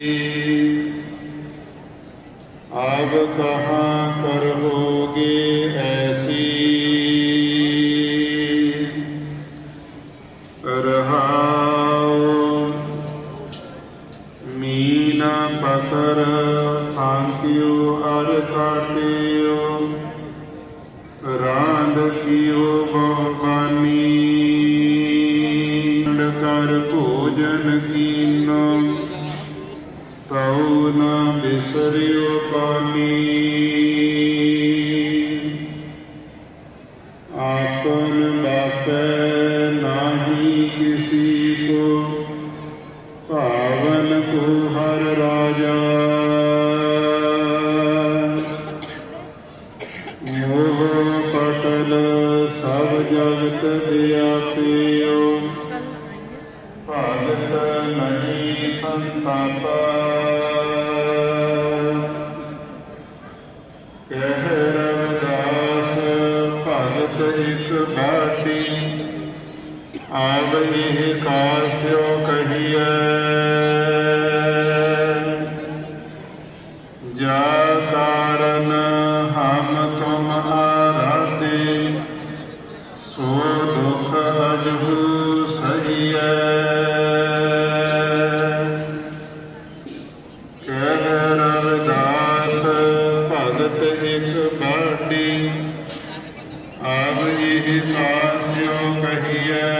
अब कहाँ कर होगे ऐसी रहाओ मीना पकड़ आंकियो अर काटियो रांध कियो बहुपानी कर भोजन की ਨ ਬਿਸਰਿਓ ਪਾਨੀ ਆਪਨ ਬਾਪੈ ਨਾਹੀ ਕਿਸੀ ਕੋ ਭਾਵਨ ਕੋ ਹਰ ਰਾਜਾ। ਮੋਹ ਪਟਲ ਸਭ ਜਗਤ ਵਿਆਪਿਓ ਭਗਤ ਨਹੀਂ ਸੰਤਾਪਾ। ਆਵਈ ਕਾਸਿਓ ਕਹੀਐ। ਜਾ ਕਾਰਨ ਹਮ ਤੁਮ ਆਰਾਧੇ, ਸੋ ਦੁਖ ਅਜਹੂ ਸਹੀਐ। ਕਹਿ ਰਵਿਦਾਸ, ਭਗਤ ਇਕ ਬਾਟੀ, ਆਵ ਇਹ ਕਾਸਿਓ ਕਹੀਐ।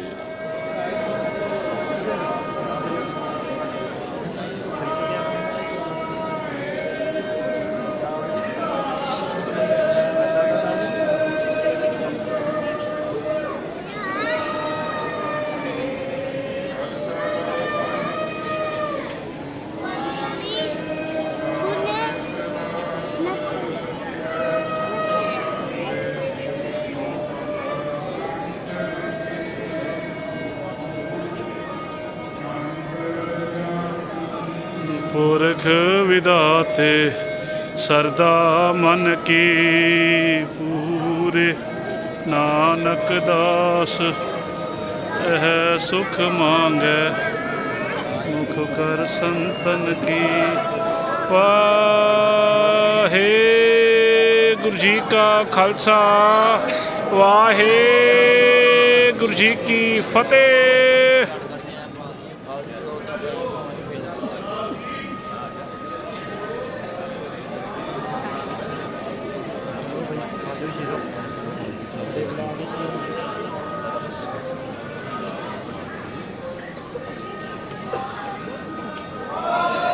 ਪੁਰਖ ਵਿਦਾਤੇ, ਸਰਦਾ ਮਨ ਕੀ ਪੂਰੇ। ਨਾਨਕ ਦਾਸ, ਇਹ ਸੁਖ ਮੰਗੈ। ਮੁਖ ਕਰ ਸੰਤਨ ਕੀ ਵਾਹੇ। ਗੁਰੂ ਜੀ ਕਾ ਖਾਲਸਾ, ਵਾਹੇ। ਗੁਰੂ ਜੀ ਕੀ ਫਤਿਹ।